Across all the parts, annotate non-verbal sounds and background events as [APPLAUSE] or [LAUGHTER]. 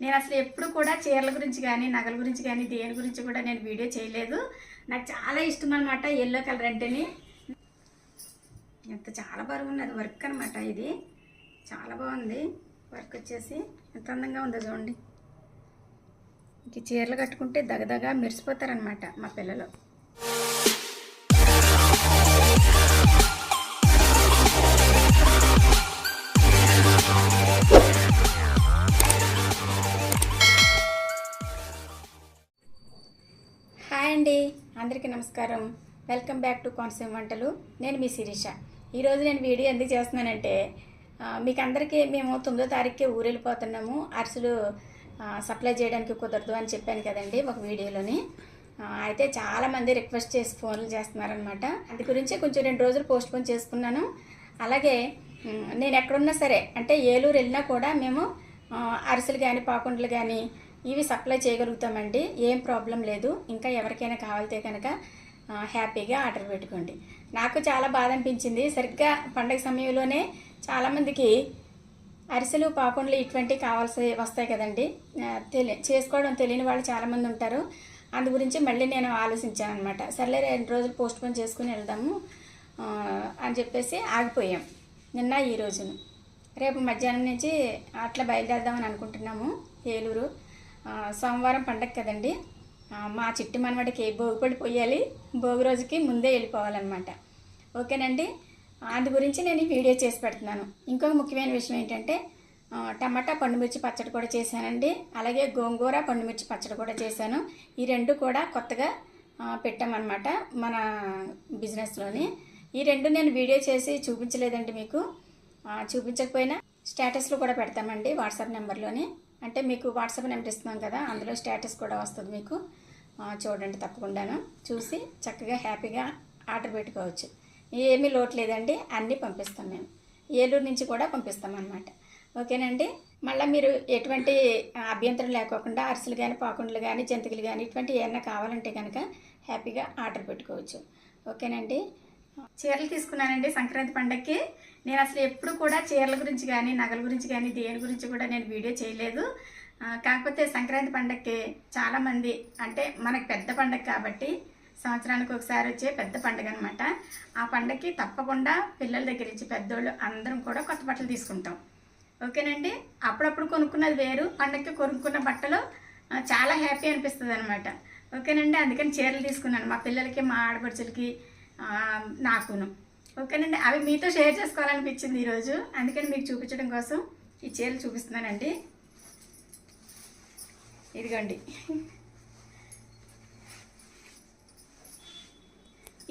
నేను అసలు ఎప్పుడు కూడా చీరల గురించి కానీ నగల గురించి కానీ దేని గురించి కూడా నేను వీడియో చేయలేదు. నాకు చాలా ఇష్టం అనమాట ఎల్లో కలర్ అంటేని. ఎంత చాలా బరువు ఉన్నది వర్క్ అనమాట ఇది. చాలా బాగుంది. వర్క్ వచ్చేసి ఎంత అందంగా ఉందో చూడండి. ఇంక చీరలు కట్టుకుంటే దగదగా మెరిసిపోతారనమాట మా పిల్లలు. అందరికీ నమస్కారం. వెల్కమ్ బ్యాక్ టు కోనసీమ వంటలు. నేను మీ శిరీష. ఈరోజు నేను వీడియో ఎందుకు చేస్తున్నానంటే మీకు అందరికీ మేము తొమ్మిదో తారీఖుకే ఊరు వెళ్ళిపోతున్నాము అరిసెలు సప్లై చేయడానికి కుదరదు అని చెప్పాను కదండి ఒక వీడియోలోని. అయితే చాలామంది రిక్వెస్ట్ చేసి ఫోన్లు చేస్తున్నారనమాట అందు గురించి కొంచెం రెండు రోజులు పోస్ట్ పోన్ చేసుకున్నాను. అలాగే నేను ఎక్కడున్నా సరే అంటే ఏలూరు వెళ్ళినా కూడా మేము అరిసెలు కానీ పాకుండలు కానీ ఇవి సప్లై చేయగలుగుతామండి ఏం ప్రాబ్లం లేదు. ఇంకా ఎవరికైనా కావాలితే కనుక హ్యాపీగా ఆర్డర్ పెట్టుకోండి. నాకు చాలా బాధ అనిపించింది సరిగ్గా పండగ సమయంలోనే చాలామందికి అరిసెలు పాకుండలు ఇటువంటివి కావాల్సి వస్తాయి కదండి. తెలి చేసుకోవడం తెలియని వాళ్ళు చాలామంది ఉంటారు. అందు గురించి మళ్ళీ నేను ఆలోచించాను అనమాట సర్లే రెండు రోజులు పోస్ట్ పోన్ చేసుకుని వెళ్దాము అని చెప్పేసి ఆగిపోయాం. నిన్న ఈ రోజును. రేపు మధ్యాహ్నం నుంచి అట్లా బయలుదేరదామని అనుకుంటున్నాము ఏలూరు. సోమవారం పండగ కదండి. మా చిట్టి మనవడికి భోగిపడి పోయాలి. భోగి రోజుకి ముందే వెళ్ళిపోవాలన్నమాట. ఓకేనండి? అందు గురించి నేను వీడియో చేసి పెడుతున్నాను. ఇంకొక ముఖ్యమైన విషయం ఏంటంటే టమాటా పండుమిర్చి పచ్చడి కూడా చేశానండి. అలాగే గోంగూర పండుమిర్చి పచ్చడి కూడా చేశాను. ఈ రెండు కూడా కొత్తగా పెట్టామన్నమాట మన బిజినెస్లోని. ఈ రెండు నేను వీడియో చేసి చూపించలేదండి మీకు. చూపించకపోయినా స్టేటస్లో కూడా పెడతామండి వాట్సాప్ నెంబర్లోని. అంటే మీకు వాట్సాప్ నెంబర్ ఇస్తున్నాం కదా అందులో స్టేటస్ కూడా వస్తుంది మీకు. చూడండి తప్పకుండాను. చూసి చక్కగా హ్యాపీగా ఆర్డర్ పెట్టుకోవచ్చు. ఏమీ లోటు లేదండి అన్నీ పంపిస్తాం మేము. ఏలూరు నుంచి కూడా పంపిస్తాం అన్నమాట. ఓకేనండి? మళ్ళీ మీరు ఎటువంటి అభ్యంతరం లేకోకుండా అరిసెలు కానీ పాకుండలు కానీ జంతికలు కానీ ఇటువంటి ఏమైనా కావాలంటే కనుక హ్యాపీగా ఆర్డర్ పెట్టుకోవచ్చు. ఓకేనండి? చీరలు తీసుకున్నానండి సంక్రాంతి పండగకి నేను అసలు ఎప్పుడు కూడా చీరల గురించి కానీ నగల గురించి కానీ దేని గురించి కూడా నేను వీడియో చేయలేదు. కాకపోతే సంక్రాంతి పండగకి చాలామంది అంటే మనకు పెద్ద పండగ కాబట్టి సంవత్సరానికి ఒకసారి వచ్చే పెద్ద పండగ అనమాట ఆ పండగకి తప్పకుండా పిల్లల దగ్గర నుంచి పెద్దోళ్ళు అందరం కూడా కొత్త బట్టలు తీసుకుంటాం. ఓకేనండి? అప్పుడప్పుడు కొనుక్కున్నది వేరు పండగకి కొనుక్కున్న బట్టలు చాలా హ్యాపీ అనిపిస్తుంది అనమాట ఓకేనండి? అందుకని చీరలు తీసుకున్నాను. మా పిల్లలకి మా ఆడపడుచులకి నాకును. ఓకేనండి అవి మీతో షేర్ చేసుకోవాలనిపించింది ఈరోజు. అందుకని మీకు చూపించడం కోసం ఈ చీరలు చూపిస్తున్నానండి. ఇదిగోండి.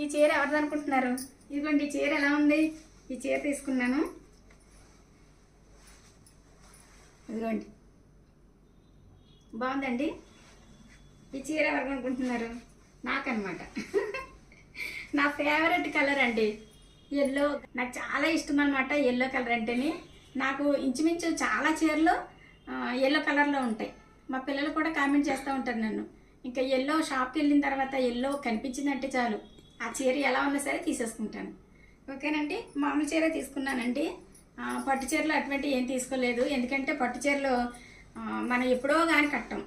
ఈ చీర ఎవరిది అనుకుంటున్నారు ఇదిగోండి ఈ చీర ఎలా ఉంది? ఈ చీర తీసుకున్నాను. ఇదిగోండి. బాగుందండి? ఈ చీర ఎవరు అనుకుంటున్నారు నాకనమాట [LAUGHS] నా ఫేవరెట్ కలర్ అండి. ఎల్లో నాకు చాలా ఇష్టం అనమాట ఎల్లో కలర్ అంటేనే. నాకు ఇంచుమించు చాలా చీరలు ఎల్లో కలర్లో ఉంటాయి. మా పిల్లలు కూడా కామెంట్ చేస్తూ ఉంటారు నన్ను. ఇంకా ఎల్లో షాప్కి వెళ్ళిన తర్వాత ఎల్లో కనిపించిందంటే చాలు. ఆ చీర ఎలా ఉన్నా సరే తీసేసుకుంటాను. ఓకేనండి? మామూలు చీర తీసుకున్నానండి. పట్టు చీరలు అటువంటి ఏం తీసుకోలేదు. ఎందుకంటే పట్టు చీరలు మనం ఎప్పుడో కానీ కట్టం.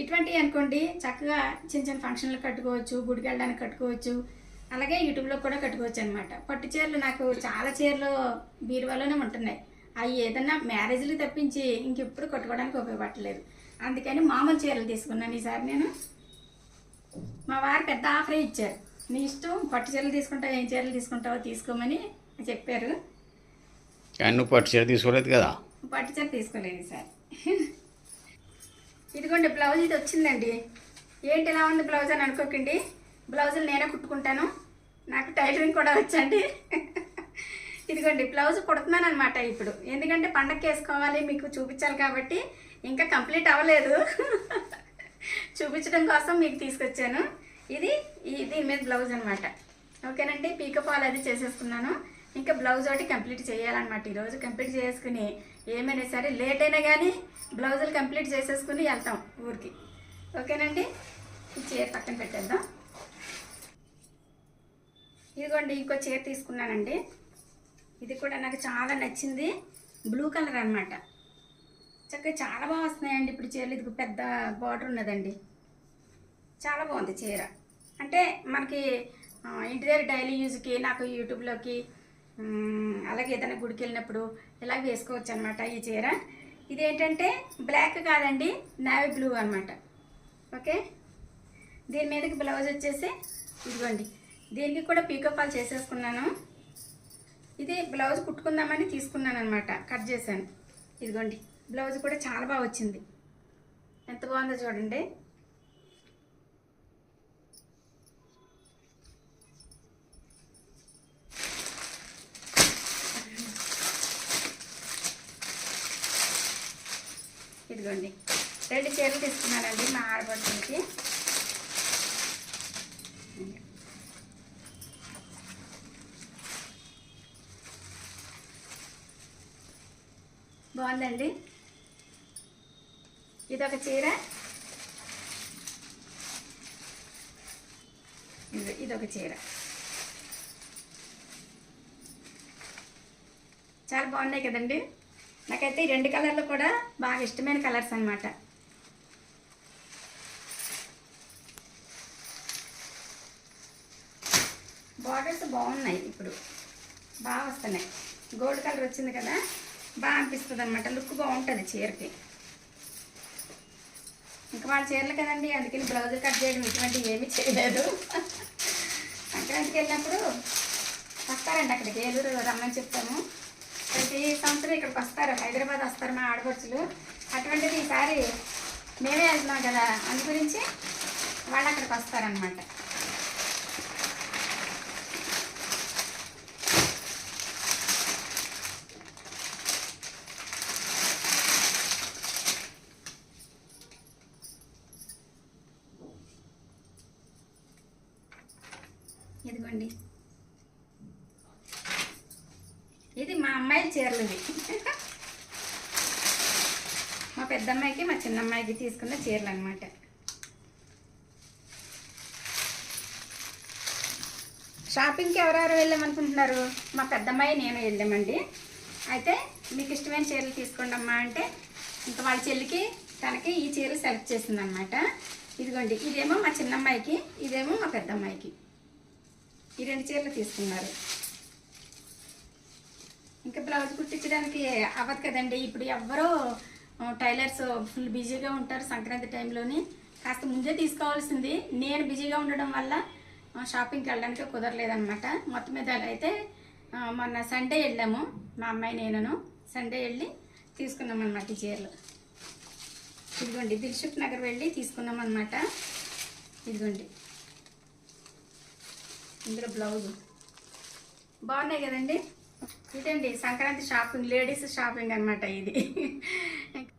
ఇటువంటివి అనుకోండి చక్కగా చిన్న చిన్న ఫంక్షన్లు కట్టుకోవచ్చు గుడికి వెళ్ళడానికి కట్టుకోవచ్చు అలాగే యూట్యూబ్లో కూడా కట్టుకోవచ్చు అనమాట పట్టు చీరలు నాకు చాలా చీరలు బీరువాలోనే ఉంటున్నాయి. అవి ఏదన్నా మ్యారేజ్లు తప్పించి ఇంకెప్పుడు కట్టుకోవడానికి ఉపయోగపడలేదు అందుకని మామూలు చీరలు తీసుకున్నాను ఈసారి నేను. మా వారు పెద్ద ఆఫరే ఇచ్చారు. నీ ఇష్టం పట్టు చీరలు తీసుకుంటావు ఏం చీరలు తీసుకుంటావో తీసుకోమని చెప్పారు. కానీ నువ్వు పట్టు చీర తీసుకోలేదు కదా? పట్టు చీర తీసుకోలేదు ఈసారి. ఇదిగోండి బ్లౌజ్ ఇది వచ్చిందండి. ఏంటి ఇలా ఉంది బ్లౌజ్ అని అనుకోకండి. బ్లౌజులు నేనే కుట్టుకుంటాను. నాకు టైలరింగ్ కూడా వచ్చండి. ఇదిగోండి బ్లౌజ్ కుడుతున్నాను అనమాట ఇప్పుడు. ఎందుకంటే పండగకి వేసుకోవాలి మీకు చూపించాలి కాబట్టి ఇంకా కంప్లీట్ అవ్వలేదు. చూపించడం కోసం మీకు తీసుకొచ్చాను. ఇది ఇది దీని మీద బ్లౌజ్ అనమాట ఓకేనండి పీకప్ ఆల్ అది చేసేసుకున్నాను. ఇంకా బ్లౌజ్ ఒకటి కంప్లీట్ చేయాలన్నమాట. ఈరోజు కంప్లీట్ చేసుకుని ఏమైనా సరే లేట్ అయినా కానీ బ్లౌజులు కంప్లీట్ చేసేసుకుని వెళ్తాం ఊరికి. ఓకేనండి ఈ చీర పక్కన పెట్టేద్దాం. ఇదిగోండి ఇంకో చీర తీసుకున్నానండి. ఇది కూడా నాకు చాలా నచ్చింది. బ్లూ కలర్ అన్నమాట. చక్కగా చాలా బాగా వస్తున్నాయండి ఇప్పుడు చీరలు. ఇది పెద్ద బార్డర్ ఉన్నదండి. చాలా బాగుంది చీర. అంటే మనకి ఇంటి దగ్గర డైలీ యూజ్కి నాకు యూట్యూబ్లోకి అలాగే ఏదైనా గుడికి వెళ్ళినప్పుడు ఇలా వేసుకోవచ్చు అనమాట ఈ చీర. ఇదేంటంటే బ్లాక్ కాదండి నావీ బ్లూ అనమాట ఓకే దీని మీదకి బ్లౌజ్ వచ్చేసి ఇదిగోండి. దీనికి కూడా పీకో ఫాల్ చేసేసుకున్నాను. ఇది బ్లౌజ్ కుట్టుకుందామని తీసుకున్నాను అనమాట కట్ చేశాను. ఇదిగోండి బ్లౌజ్ కూడా చాలా బాగా వచ్చింది. ఎంత బాగుందో చూడండి. ఇదిగోండి రెండు చీరలు తీసుకున్నానండి మా ఆడపడుతుంది బాగుందండి ఇదొక చీర. ఇది ఇదొక చీర. చాలా బాగున్నాయి కదండి. నాకైతే ఈ రెండు కలర్లు కూడా బాగా ఇష్టమైన కలర్స్ అన్నమాట. బార్డర్స్ బాగున్నాయి ఇప్పుడు. బాగా వస్తున్నాయి. గోల్డ్ కలర్ వచ్చింది కదా. బాగా అనిపిస్తుంది అనమాట లుక్ బాగుంటుంది చీరకి. ఇంకా వాళ్ళ చీరలు కదండి అందుకని బ్లౌజ్ కట్ చేయడం ఇటువంటివి ఏమీ చేయలేదు. సంక్రాంతికి వెళ్ళినప్పుడు వస్తారండి అక్కడికి ఏలూరు రమ్మని చెప్తాము. ప్రతి సంవత్సరం ఇక్కడికి వస్తారు హైదరాబాద్ వస్తారు మా ఆడపడుచులు. అటువంటిది ఈసారి మేమే వెళ్తున్నాం కదా అందు గురించి వాళ్ళు అక్కడికి వస్తారనమాట ఇదిగోండి. ఇది మా అమ్మాయి చీరలు ఇవి. [LAUGHS] మా పెద్దమ్మాయికి మా చిన్నమ్మాయికి తీసుకున్న చీరలు అనమాట షాపింగ్కి ఎవరెవరు వెళ్ళామనుకుంటున్నారు? మా పెద్దమ్మాయి నేను వెళ్ళామండి. అయితే మీకు ఇష్టమైన చీరలు తీసుకోండి అమ్మా అంటే ఇంకా వాళ్ళ చెల్లికి తనకి ఈ చీరలు సెలెక్ట్ చేసిందనమాట ఇదిగోండి ఇదేమో మా చిన్నమ్మాయికి ఇదేమో మా పెద్దమ్మాయికి. ఈ రెండు చీరలు తీసుకున్నారు. ఇంకా బ్లౌజ్ కుట్టించడానికి అవ్వదు కదండి. ఇప్పుడు ఎవ్వరూ టైలర్స్ ఫుల్ బిజీగా ఉంటారు సంక్రాంతి టైంలోని. కాస్త ముందే తీసుకోవాల్సింది. నేను బిజీగా ఉండడం వల్ల షాపింగ్కి వెళ్ళడానికి కుదరలేదనమాట మొత్తం మీద అయితే మొన్న సండే వెళ్ళాము మా అమ్మాయి నేనును. సండే వెళ్ళి తీసుకున్నాం అనమాట ఈ చీరలు. ఇదిగోండి దిల్షుక్ నగర్ వెళ్ళి తీసుకున్నాం అనమాట ఇదిగోండి. ఇందులో బ్లౌజ్. బాగున్నాయి కదండి? ఇదండి సంక్రాంతి షాపింగ్ లేడీస్ షాపింగ్ అనమాట ఇది.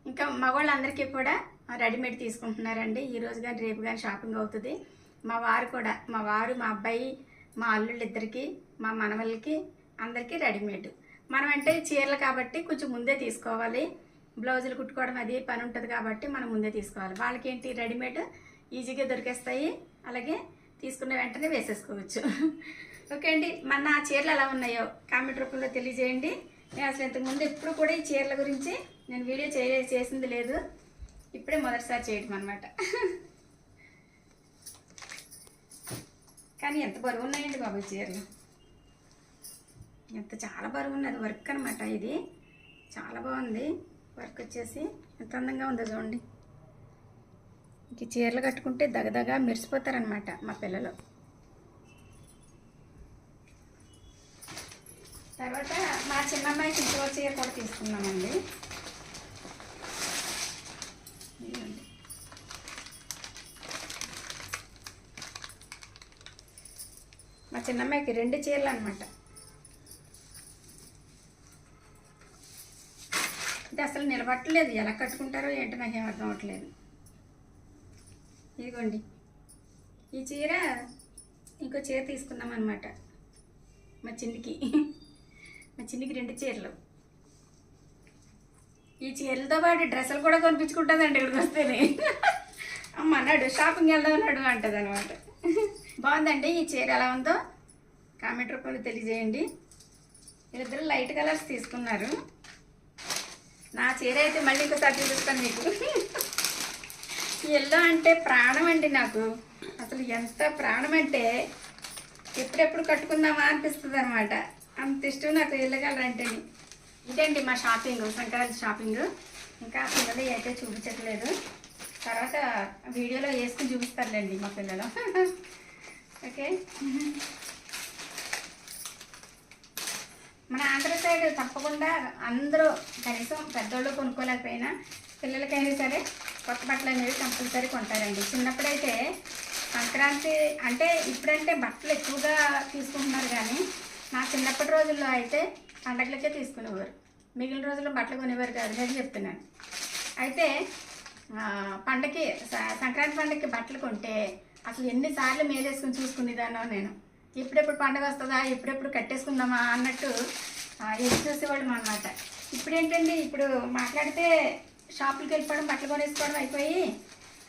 ఇంకా మగవాళ్ళందరికీ కూడా రెడీమేడ్ తీసుకుంటున్నారండి. ఈరోజు కానీ రేపు కానీ షాపింగ్ అవుతుంది. మా వారు కూడా మా వారు మా అబ్బాయి మా అల్లుళ్ళు ఇద్దరికి మా మనవలకి అందరికీ రెడీమేడ్. మనం అంటే చీరలు కాబట్టి కొంచెం ముందే తీసుకోవాలి. బ్లౌజులు కుట్టుకోవడం అది పని ఉంటుంది కాబట్టి మనం ముందే తీసుకోవాలి. వాళ్ళకేంటి రెడీమేడ్? ఈజీగా దొరికేస్తాయి. అలాగే తీసుకున్న వెంటనే వేసేసుకోవచ్చు. ఓకే అండి మన చీరలు ఎలా ఉన్నాయో కామెంట్ రూపంలో తెలియజేయండి. నేను అసలు ఇంతకుముందు ఎప్పుడు కూడా ఈ చీరల గురించి నేను వీడియో చే చేసింది లేదు. ఇప్పుడే మొదటిసారి చేయడం అనమాట కానీ ఎంత బరువు ఉన్నాయండి బాబు చీరలు. ఎంత చాలా బరువు ఉన్నది వర్క్ అనమాట ఇది. చాలా బాగుంది. వర్క్ వచ్చేసి ఎంత అందంగా ఉందో చూడండి. ఇంక ఈ చీరలు కట్టుకుంటే దగదగా మెరిసిపోతారనమాట మా పిల్లలు. తర్వాత మా చిన్నమ్మాయికి ఇంకో చీర కూడా తీసుకున్నామండి మా చిన్నమ్మాయికి రెండు చీరలు అనమాట ఇది అసలు నిలబట్టలేదు. ఎలా కట్టుకుంటారో ఏంటో నాకు అర్థం అవ్వట్లేదు. ఇదిగోండి. ఈ చీర ఇంకో చీర తీసుకున్నాం అనమాట మా చిన్నికి. మా చిన్నికి రెండు చీరలు. ఈ చీరలతో పాటు డ్రెస్సులు కూడా కొనిపించుకుంటుందండి ఇక్కడికి వస్తేనే. అమ్మ అన్నాడు షాపింగ్ వెళ్దాం అన్నాడు అంటది అనమాట బాగుందండి ఈ చీర ఎలా ఉందో? కామెంట్ రూపంలో తెలియజేయండి. వీళ్ళిద్దరు లైట్ కలర్స్ తీసుకున్నారు. నా చీర అయితే మళ్ళీ ఇంకోసారి చూపిస్తాను మీకు. ఎల్లో అంటే ప్రాణం అండి నాకు. అసలు ఎంత ప్రాణం అంటే ఎప్పుడెప్పుడు కట్టుకుందామా అనిపిస్తుంది అనమాట అంత ఇష్టం నాకు ఎల్లో ఇదండి మా షాపింగ్ సంక్రాంతి షాపింగ్? ఇంకా పిల్లలు అయితే చూపించట్లేదు. తర్వాత వీడియోలో వేసుకుని చూపిస్తారులేండి మా పిల్లలు. [LAUGHS] ఓకే? మన ఆంధ్ర సైడ్ తప్పకుండా అందరూ కనీసం పెద్దోళ్ళు కొనుక్కోలేకపోయినా పిల్లలకైనా సరే కొత్త బట్టలు అనేవి కంపల్సరీ కొంటారండి. చిన్నప్పుడైతే సంక్రాంతి అంటే ఇప్పుడంటే బట్టలు ఎక్కువగా తీసుకుంటున్నారు కానీ నా చిన్నప్పటి రోజుల్లో అయితే పండగలకే తీసుకునేవారు. మిగిలిన రోజుల్లో బట్టలు కొనేవారు కాదు అని చెప్తున్నాను. అయితే పండకి పండగకి సంక్రాంతి పండగకి బట్టలు కొంటే అసలు ఎన్నిసార్లు మేలేసుకుని చూసుకునేదానో నేను. ఇప్పుడెప్పుడు పండగ వస్తుందా ఎప్పుడెప్పుడు కట్టేసుకుందామా అన్నట్టు ఎదురు చూసేవాళ్ళం అనమాట ఇప్పుడు ఏంటండి ఇప్పుడు మాట్లాడితే షాపులకి వెళ్ళిపోవడం బట్టలు కొనేసుకోవడం అయిపోయి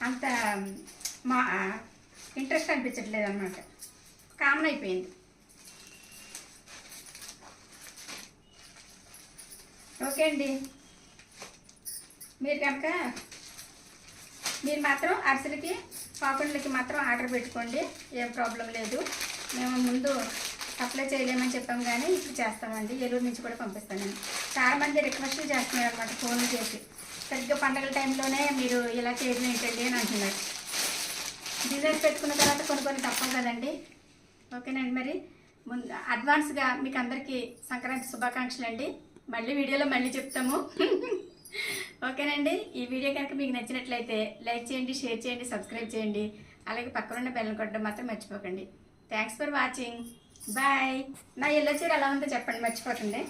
అంత మా ఇంట్రెస్ట్ అనిపించట్లేదు అనమాట కామన్ అయిపోయింది. ఓకే అండి. మీరు కనుక మీరు మాత్రం అరిసెలకి పాకుండ్లకి మాత్రం ఆర్డర్ పెట్టుకోండి. ఏం ప్రాబ్లం లేదు. మేము ముందు అప్లై చేయలేమని చెప్పాం కానీ ఇప్పుడు చేస్తామండి. ఏలూరు నుంచి కూడా పంపిస్తానండి. చాలా మంది రిక్వెస్ట్లు చేస్తున్నారు అనమాట ఫోన్లు చేసి. సరిగ్గా పండగల టైంలోనే మీరు ఇలా చేయడం ఏంటండి అని అంటున్నారు. డిజైన్ పెట్టుకున్న తర్వాత కొన్ని కొన్ని తప్పవు కదండి. ఓకేనండి మరి. ముందు అడ్వాన్స్గా మీకు అందరికీ సంక్రాంతి శుభాకాంక్షలు అండి. మళ్ళీ వీడియోలో మళ్ళీ చెప్తాము. ఓకేనండి. ఈ వీడియో కనుక మీకు నచ్చినట్లయితే లైక్ చేయండి షేర్ చేయండి సబ్స్క్రైబ్ చేయండి. అలాగే పక్కనున్న బెల్లం కొట్టడం మాత్రం మర్చిపోకండి. Thanks for watching. బాయ్. నా ఎల్లో చీర ఎలా ఉందో చెప్పండి మర్చిపోకండి